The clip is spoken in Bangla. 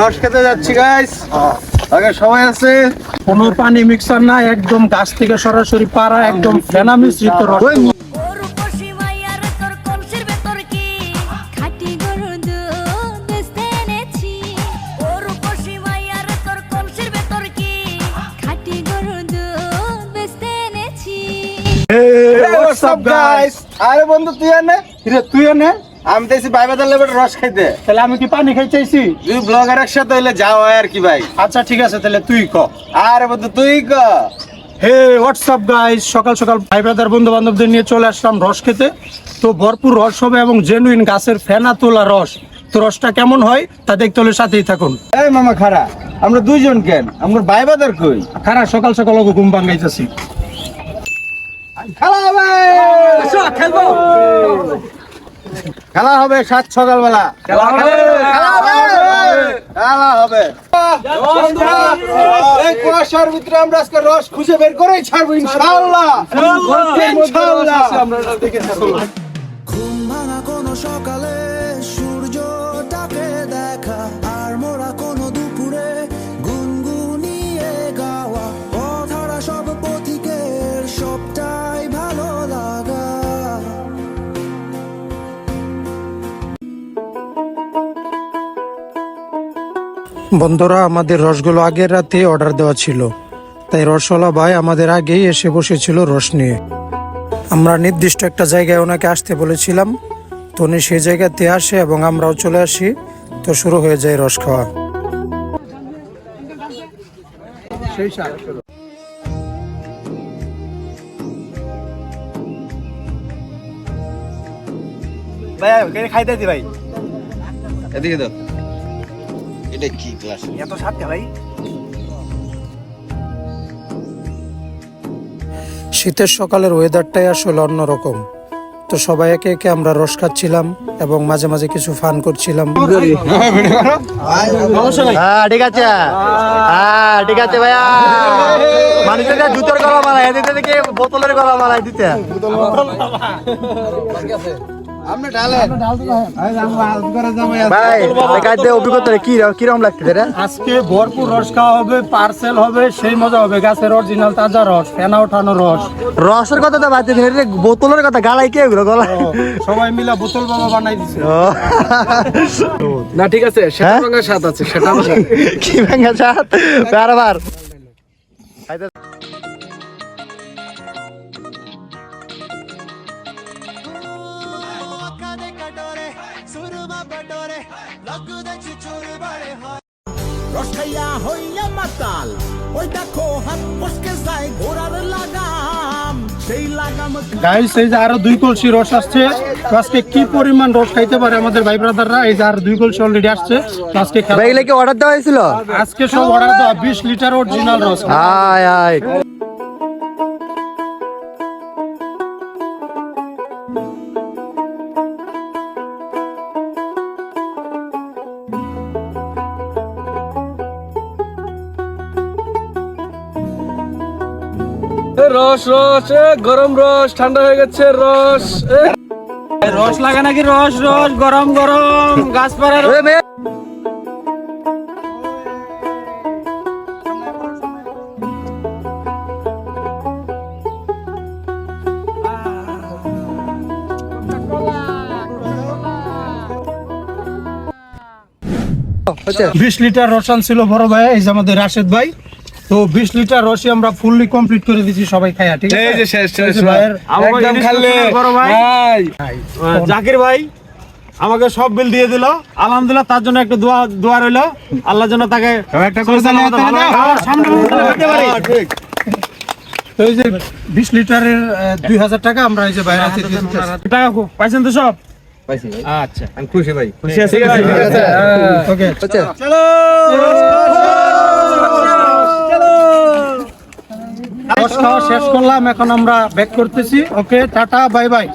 রস খেতে যাচ্ছি গাইস আগে সবাই আছে। কোনো পানি মিক্সার না একদম গাছ থেকে সরাসরি পাড়া একদম ফেনা মিশ্রিত রস। আপ গাইস আরে বন্ধু তুই এনে তুই এনে আমি তো এসে বাইবাদার লেবের রস খাইতে। তাহলে আমি কি পানি খাই চাইছি তুই ব্লগার একসাথে হইলে যাও আর কি ভাই। আচ্ছা ঠিক আছে তাহলে তুই ক। আরে বন্ধু তুই ক। হে হোয়াটসঅ্যাপ গাইস সকাল সকাল ভাই ব্রাদার বন্ধু বান্ধবদের নিয়ে চলে আসলাম রস খেতে। তো ভরপুর রস হবে এবং জেনুইন গাছের ফেনা তোলা রস। তো রসটা কেমন হয় তা দেখতে হলে সাথেই থাকুন। এই মামা খারা আমরা দুইজন কেন? আমার বাইবাদার কই? খারা সকাল সকাল ওকে ঘুম ভাঙাইতেছি। খেলা খেলব। খেলা হবে সাত সকালবেলা। খেলা হবে। খেলা হবে। খেলা হবে। এই কুয়াশার ভিতরে আমরা আজকে রস খুঁজে বের করেই ছাড়বো ইনশাআল্লাহ। ইনশাআল্লাহ। ঘুম ভাঙা কোনো সকালে বন্ধুরা আমাদের রসগুলো আগের রাতে অর্ডার দেওয়া ছিল। তাই রসওয়ালা ভাই আমাদের আগেই এসে বসেছিল রস নিয়ে। আমরা নির্দিষ্ট একটা জায়গায় ওনাকে আসতে বলেছিলাম। তো উনি সেই জায়গাতে আসে এবং আমরাও চলে আসি। তো শুরু হয়ে যায় রস খাওয়া। ভাই খাইতেছি ভাই। এদিকে তো এটা কি ক্লাস এত সাথে ভাই। শীতের সকালের ওয়েদারটাই আসলে অন্যরকম। তো সবাই একে একে আমরা রস খাচ্ছিলাম এবং মাঝে মাঝে কিছু ফান করছিলাম। হ্যাঁ ঠিক আছে। হ্যাঁ ঠিক আছে ভাইয়া। মানুষের কাছে জুতোর গলা দিতে থেকে বোতলের গলা দিতে। আপনি ঢালেন। ভাই কাজে অভিজ্ঞতা কি কীরকম লাগতেছে আজকে ভরপুর রস খাওয়া হবে পার্সেল হবে সেই মজা হবে। গাছের অরিজিনাল তাজা রস ফেনা ওঠানো রস। রসের কথা তো বাদ বোতলের কথা গালাই কে এগুলো গলা? সবাই মিলে বোতল বাবা বানাই দিছে। না ঠিক আছে হ্যাঁ? ভাঙা স্বাদ আছে সেটা কি ভাঙা চাত বারবার। রস খাইয়া হইয়া মাতাল ওই দেখো হাত ফসকে যায় ঘোড়ার লাগাম সেই লাগাম গাইস এই যে আরও দুই কলসি রস আসছে। তো আজকে কি পরিমাণ রস খাইতে পারে আমাদের ভাই ব্রাদাররা? এই যে আর দুই কলসি অলরেডি আসছে। তো আজকে খেলা- ভাই এগুলো কি অর্ডার দেওয়া হয়েছিল? আজকে সব অর্ডার দেওয়া বিশ লিটার অরিজিনাল রস। আয় আয়। রস রস এ, গরম রস ঠান্ডা হয়ে গেছে রস রস লাগা নাকি রস রস গরম গরম গাছপাড়ার ওই বিশ লিটার রস আনছিল বড় ভাই এই যে আমাদের রাশেদ ভাই। তো বিশ লিটার রসই আমরা ফুললি কমপ্লিট করে দিছি সবাই খাইয়া ঠিক আছে? এই যে শেষ শেষ একদম খালে ভাই। ভাই। জাকির ভাই আমাকে সব বিল দিয়ে দিল। আলহামদুলিল্লাহ তার জন্য একটু দোয়া দোয়া রইল। আল্লাহর জন্য তাকে একটা করে। সামনে পারি। ঠিক। তো এই যে বিশ লিটারের দুই হাজার টাকা আমরা এই যে বাইরে হাতে টাকা পাইছেন তো সব? পাইছি। আচ্ছা। আমি খুশি ভাই। ঠিক আছে ওকে। খাওয়া শেষ করলাম। এখন আমরা ব্যাক করতেছি। ওকে টাটা বাই বাই